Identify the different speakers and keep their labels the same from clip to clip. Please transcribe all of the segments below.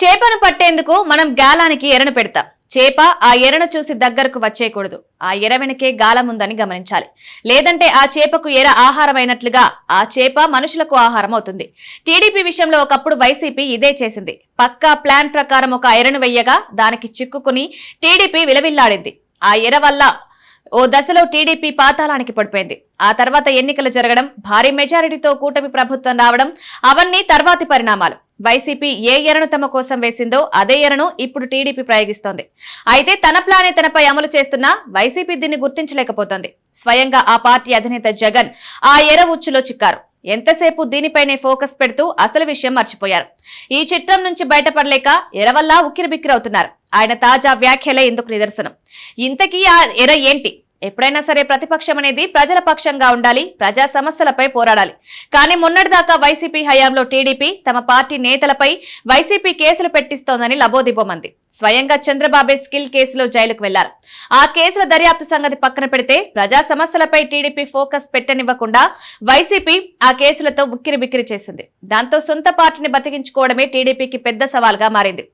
Speaker 1: చేపను పట్టేందుకు మనం గాలానికి ఎరను పెడతాం. చేప ఆ ఎరను చూసి దగ్గరకు వచ్చేయకూడదు. ఆ ఎర వెనకే గాలం ఉందని గమనించాలి. లేదంటే ఆ చేపకు ఎర ఆహారమైనట్లుగా ఆ చేప మనుషులకు ఆహారం అవుతుంది. టీడీపీ విషయంలో ఒకప్పుడు వైసీపీ ఇదే చేసింది. పక్కా ప్లాన్ ప్రకారం ఒక ఎరను వెయ్యగా దానికి చిక్కుకుని టీడీపీ విలవిల్లాడింది. ఆ ఎర వల్ల ఓ దశలో టీడీపీ పాతాళానికి పడిపోయింది. ఆ తర్వాత ఎన్నికలు జరగడం భారీ మెజారిటీతో కూటమి ప్రభుత్వం రావడం అవన్నీ తర్వాతి పరిణామాలు. వైసీపీ ఏ ఎరను తమ కోసం వేసిందో అదే ఎరను ఇప్పుడు టీడీపీ ప్రయోగిస్తోంది. అయితే తన ప్లానే తనపై అమలు చేస్తున్నా వైసీపీ దీన్ని గుర్తించలేకపోతోంది. స్వయంగా ఆ పార్టీ అధినేత జగన్ ఆ ఎర ఉచ్చులో చిక్కారు. ఎంతసేపు దీనిపైనే ఫోకస్ పెడుతూ అసలు విషయం మర్చిపోయారు. ఈ చిత్రం నుంచి బయటపడలేక ఎరవల్లా ఉక్కిరిబిక్కిరవుతున్నారు. ఆయన తాజా వ్యాఖ్యలే ఇందుకు నిదర్శనం. ఇంతకీ ఆ ఎర ఏంటి? ఎప్పుడైనా సరే ప్రతిపక్షం అనేది ప్రజల పక్షంగా ఉండాలి ప్రజా సమస్యలపై పోరాడాలి. కానీ మొన్నటిదాకా వైసీపీ హయాంలో టీడీపీ తమ పార్టీ నేతలపై వైసీపీ కేసులు పెట్టిస్తోందని లబోదిబోమంది స్వయంగా చంద్రబాబే స్కిల్ కేసులో జైలుకు వెళ్ళారు. ఆ కేసుల దర్యాప్తు సంగతి పక్కన పెడితే ప్రజా సమస్యలపై టీడీపీ ఫోకస్ పెట్టనివ్వకుండా వైసీపీ ఆ కేసులతో ఉక్కిరి బిక్కిరి చేసింది. దాంతో సొంత పార్టీని బతికించుకోవడమే టీడీపీకి పెద్ద సవాల్గా మారింది.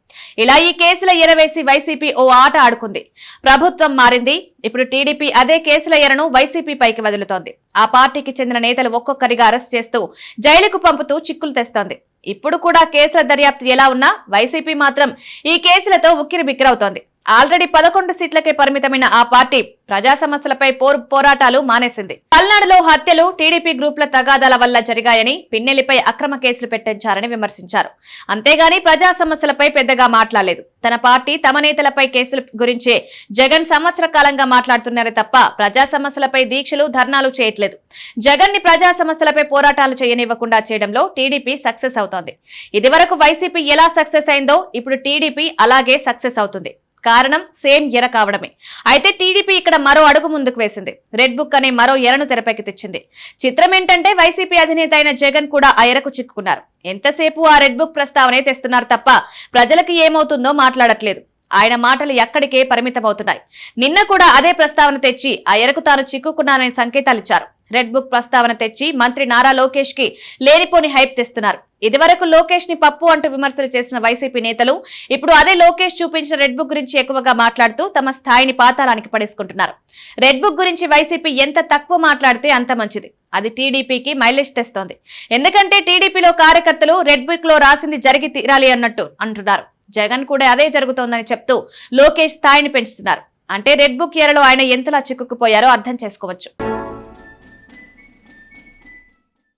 Speaker 1: ఇలా ఈ కేసుల ఎరవేసి వైసీపీ ఓ ఆట ఆడుకుంది. ప్రభుత్వం మారింది. ఇప్పుడు టీడీపీ అదే కేసుల ఎరను వైసీపీ పైకి వదులుతోంది. ఆ పార్టీకి చెందిన నేతలు ఒక్కొక్కరిగా అరెస్ట్ చేస్తూ జైలుకు పంపుతూ చిక్కులు తెస్తోంది. ఇప్పుడు కూడా కేసుల దర్యాప్తు ఎలా ఉన్నా వైసీపీ మాత్రం ఈ కేసులతో ఉక్కిరి బిక్కిరవుతోంది ఆల్రెడీ పదకొండు సీట్లకే పరిమితమైన ఆ పార్టీ ప్రజా సమస్యలపై పోరాటాలు మానేసింది. పల్నాడులో హత్యలు టీడీపీ గ్రూపుల తగాదాల వల్ల జరిగాయని పిన్నెలిపై అక్రమ కేసులు పెట్టించారని విమర్శించారు. అంతేగాని ప్రజా సమస్యలపై పెద్దగా మాట్లాడలేదు. తన పార్టీ తమ నేతలపై కేసుల గురించే జగన్ సంవత్సర కాలంగా మాట్లాడుతున్నారే తప్ప ప్రజా సమస్యలపై దీక్షలు ధర్నాలు చేయట్లేదు. జగన్ని ప్రజా సమస్యలపై పోరాటాలు చేయనివ్వకుండా చేయడంలో టీడీపీ సక్సెస్ అవుతోంది. ఇదివరకు వైసీపీ ఎలా సక్సెస్ అయిందో ఇప్పుడు టీడీపీ అలాగే సక్సెస్ అవుతుంది. కారణం సేమ్ ఎర కావడమే. అయితే టీడీపీ ఇక్కడ మరో అడుగు ముందుకు వేసింది. రెడ్ బుక్ అనే మరో ఎరను తెరపైకి తెచ్చింది. చిత్రం ఏంటంటే వైసీపీ అధినేత అయిన జగన్ కూడా ఆ ఎరకు చిక్కుకున్నారు. ఎంతసేపు ఆ రెడ్ బుక్ ప్రస్తావనే తెస్తున్నారు తప్ప ప్రజలకు ఏమవుతుందో మాట్లాడట్లేదు. ఆయన మాటలు ఎక్కడికే పరిమితమవుతున్నాయి. నిన్న కూడా అదే ప్రస్తావన తెచ్చి ఆ ఎరకు తాను చిక్కుకున్నానని సంకేతాలిచ్చారు రెడ్ బుక్ ప్రస్తావన తెచ్చి మంత్రి నారా లోకేష్కి లేనిపోని హైప్ తెస్తున్నారు. ఇదివరకు లోకేష్ని పప్పు అంటూ విమర్శలు చేసిన వైసీపీ నేతలు ఇప్పుడు అదే లోకేష్ చూపించిన రెడ్ బుక్ గురించి ఎక్కువగా మాట్లాడుతూ తమ స్థాయిని పాతాళానికి పడేసుకుంటున్నారు. రెడ్ బుక్ గురించి వైసీపీ ఎంత తక్కువ మాట్లాడితే అంత మంచిది. అది టీడీపీకి మైలేజ్ తెస్తోంది. ఎందుకంటే టీడీపీలో కార్యకర్తలు రెడ్ బుక్లో రాసింది జరిగి తీరాలి అన్నట్టు అంటున్నారు. జగన్ కూడా అదే జరుగుతోందని చెప్తూ లోకేష్ స్థాయిని పెంచుతున్నారు. అంటే రెడ్ బుక్ ఎరలో ఆయన ఎంతలా చిక్కుకుపోయారో అర్థం చేసుకోవచ్చు.